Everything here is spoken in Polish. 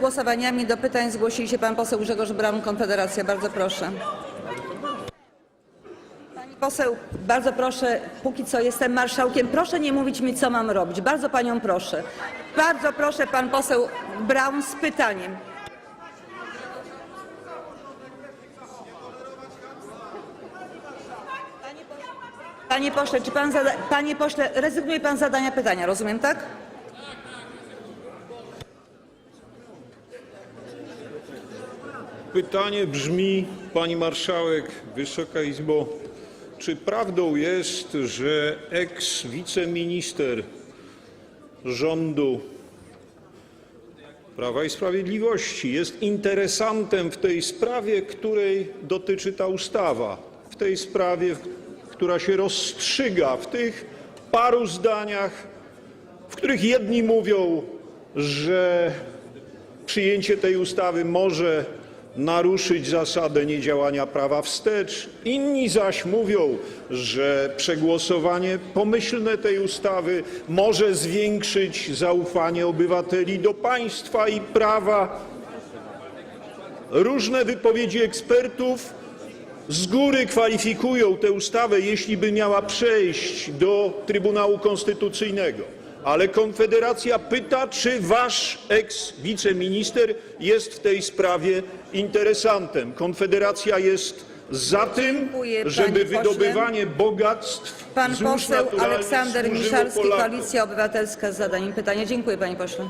głosowaniami do pytań zgłosili się pan poseł Grzegorz Braun, Konfederacja. Bardzo proszę. Pani poseł, bardzo proszę, póki co jestem marszałkiem, proszę nie mówić mi, co mam robić. Bardzo panią proszę. Bardzo proszę, pan poseł Braun z pytaniem. Panie pośle, czy pan zada... Panie pośle, rezygnuje pan z zadania pytania, rozumiem, tak? Pytanie brzmi, pani marszałek, Wysoka Izbo, czy prawdą jest, że eks-wiceminister rządu Prawa i Sprawiedliwości jest interesantem w tej sprawie, której dotyczy ta ustawa, w tej sprawie, która się rozstrzyga w tych paru zdaniach, w których jedni mówią, że przyjęcie tej ustawy może naruszyć zasadę niedziałania prawa wstecz. Inni zaś mówią, że przegłosowanie pomyślne tej ustawy może zwiększyć zaufanie obywateli do państwa i prawa. Różne wypowiedzi ekspertów z góry kwalifikują tę ustawę, jeśli by miała przejść do Trybunału Konstytucyjnego. Ale Konfederacja pyta, czy wasz eks-wiceminister jest w tej sprawie interesantem. Konfederacja jest za tym, Dziękuję, panie żeby pośle. wydobywanie bogactw Pan złóż poseł naturalnych Aleksander służyło Miszalski, Polakom. Koalicja Obywatelska z zadaniem pytania. Dziękuję, panie pośle.